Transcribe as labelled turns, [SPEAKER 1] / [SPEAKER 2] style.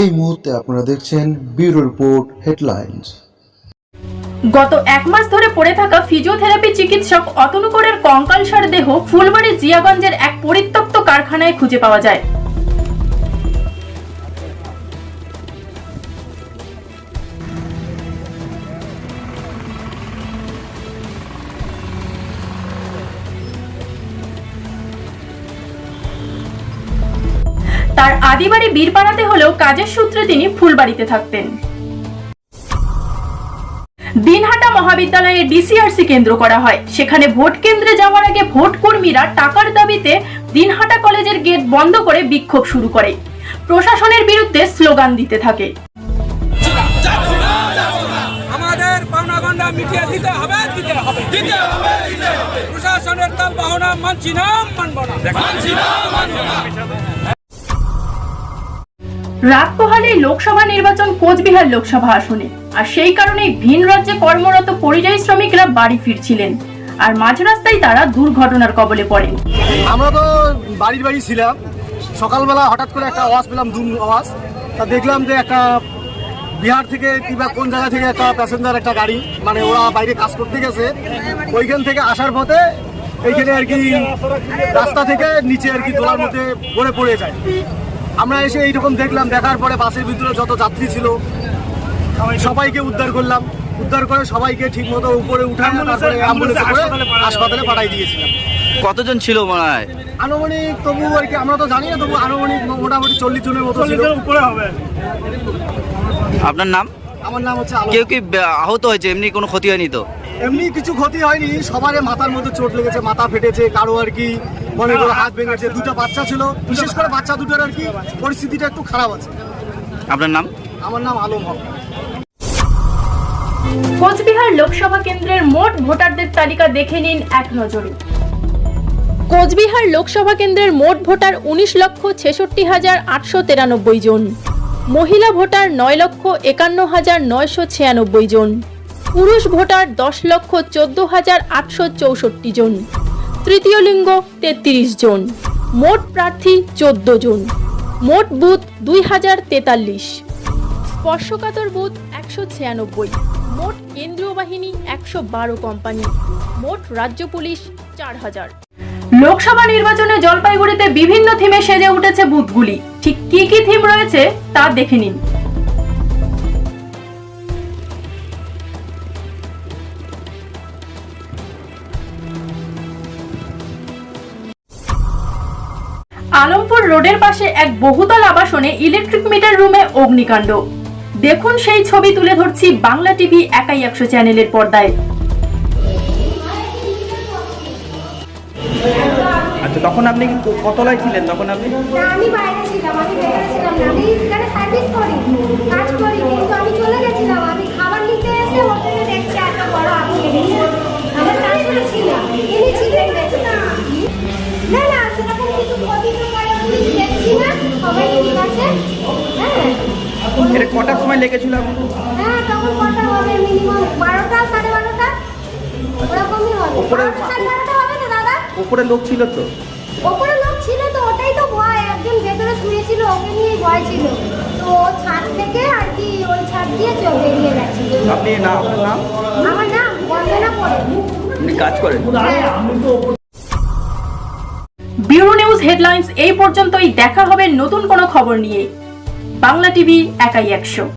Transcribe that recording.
[SPEAKER 1] এই মুহূর্তে আপনারা দেখছেন ব্যুরো রিপোর্ট হেডলাইন্স।
[SPEAKER 2] গত এক মাস ধরে পড়ে থাকা ফিজিওথেরাপি চিকিৎসক অতনুকরের কঙ্কালসার দেহ ফুলবাড়ি জিয়াগঞ্জের এক পরিত্যক্ত কারখানায় খুঁজে পাওয়া যায়। তার আদিবাড়ি বীরপাড়াতে হলেও কাজের সূত্রে তিনি ফুলবাড়িতে থাকতেন। দিনহাটা মহাবিদ্যালয়ে ডিসিআরসি কেন্দ্র করা হয়। সেখানে ভোট কেন্দ্রে যাওয়ার আগে ভোট কর্মীরা টাকার দাবিতে দিনহাটা কলেজের গেট বন্ধ করে বিক্ষোভ শুরু করে। প্রশাসনের বিরুদ্ধে স্লোগান দিতে থাকে।
[SPEAKER 3] আমাদের পাওনা মিটিয়ে দিতে হবে দিতে হবে দিতে হবে প্রশাসনের তাল বাহনা মানছি না মানব না। মানছি না মানব না।
[SPEAKER 2] রাত পোহালেই লোকসভা নির্বাচন কোচবিহার লোকসভা আসনে। আর সেই কারণেই ভিন রাজ্যে কর্মরত পরিযায়ী শ্রমিকরা বাড়ি ফিরছিলেন। আর মাঝ রাস্তায় তারা দুর্ঘটনার কবলে পড়েন।
[SPEAKER 4] আমরা তো বাড়ির বাড়ি ছিলাম। সকালবেলা হঠাৎ করে একটা আওয়াজ পেলাম, দুম আওয়াজ। তা দেখলাম যে একটা বিহার থেকে কিংবা কোন জায়গা থেকে একটা প্যাসেঞ্জার একটা গাড়ি মানে ওরা বাইরে কাজ করতে গেছে। ওইখান থেকে আসার পথে এইখানে আর কি রাস্তা থেকে নিচে আর কি দোলার মধ্যে পড়ে পড়ে যায়। আমরা এসে এইরকম দেখলাম দেখার পরে বাসের ভিতরে যত যাত্রী ছিল সবাইকে উদ্ধার করলাম। উদ্ধার করে সবাইকে ঠিক মতো উপরে উঠানো তারপরে অ্যাম্বুলেন্সে করে হাসপাতালে পাঠাই দিয়েছিলাম।
[SPEAKER 5] কতজন ছিল মনে হয়?
[SPEAKER 4] আনুমানিক তবু আর কি আমরা তো জানি না তবু আনুমানিক মোটামুটি চল্লিশ জনের মতো ছিল।
[SPEAKER 5] আপনার নাম?
[SPEAKER 4] আমার নাম হচ্ছে
[SPEAKER 5] কেউ কি আহত হয়েছে? এমনি কোনো ক্ষতি হয়নি তো?
[SPEAKER 4] এমনি কিছু ক্ষতি হয়নি সবারই মাথার মধ্যে চোট লেগেছে মাথা ফেটেছে কারও আর কি মনে করো হাত ভেঙেছে দুটো বাচ্চা ছিল। বিশেষ করে বাচ্চা দুটোর আর কি পরিস্থিতিটা একটু খারাপ আছে।
[SPEAKER 5] আপনার নাম?
[SPEAKER 4] আমার নাম আলম হক।
[SPEAKER 2] কোচবিহার লোকসভা কেন্দ্রের মোট ভোটারদের তালিকা দেখে নিন এক নজরে। কোচবিহার লোকসভা কেন্দ্রের মোট ভোটার উনিশ লক্ষ ছেষট্টি হাজার আটশো তিরানব্বই জন। মহিলা ভোটার নয় লক্ষ একান্ন হাজার নয়শো ছিয়ানব্বই জন। পুরুষ ভোটার দশ লক্ষ চোদ্দ হাজার আটশো চৌষট্টি জন। তৃতীয় লিঙ্গ তেত্রিশ জন। মোট প্রার্থী চোদ্দ জন। মোট বুথ দুই হাজার তেতাল্লিশ। স্পর্শকাতর বুথ একশো ছিয়ানব্বই। মোট কেন্দ্রীয় বাহিনী একশো বারো কোম্পানি। মোট রাজ্য পুলিশ চার হাজার। লোকসভা নির্বাচনে জলপাইগুড়িতে বিভিন্ন থিমে সেজে উঠেছে বুথগুলি। ঠিক কি কি থিম রয়েছে তা দেখে নিন। আলমপুর রোডের পাশে এক বহুতল আবাসনে ইলেকট্রিক মিটার রুমে অগ্নিকাণ্ড। দেখুন সেই ছবি তুলে ধরছি বাংলা টিভি একাই একশো চ্যানেলের পর্দায়।
[SPEAKER 6] আচ্ছা তখন আপনি ক- কতলায় ছিলেন? তখন আপনি
[SPEAKER 7] আমি বাইরে ছিলাম আমি আমি এখানে সার্ভিস করি
[SPEAKER 6] এটা কটার সময় লেগেছিল? আপনার?
[SPEAKER 7] হ্যাঁ তখন কটা হবে? মিনিমাম বারোটা সাড়ে বারোটা? ওরকমই হবে।
[SPEAKER 6] ওপরে-
[SPEAKER 7] বারোটা, হবে তো দাদা?
[SPEAKER 6] ওপরে লোক ছিল তো?
[SPEAKER 7] ওপরে লোক ছিল তো ওটাই তো ভয়। একজন ভেতরে শুয়েছিল ওকে নিয়ে ভয় ছিল। তো ছাদ থেকে আর কি ওই ছাদ দিয়ে চোখ বেরিয়ে গেছে।
[SPEAKER 6] আপনি না আপনার নাম?
[SPEAKER 7] আমার নাম বন্দনা পড়ে
[SPEAKER 6] আপনি কাজ করেন।
[SPEAKER 2] ব্যুরো নিউজ হেডলাইন্স এই পর্যন্তই। দেখা হবে নতুন কোনো খবর নিয়ে। বাংলা টিভি একাই একশো।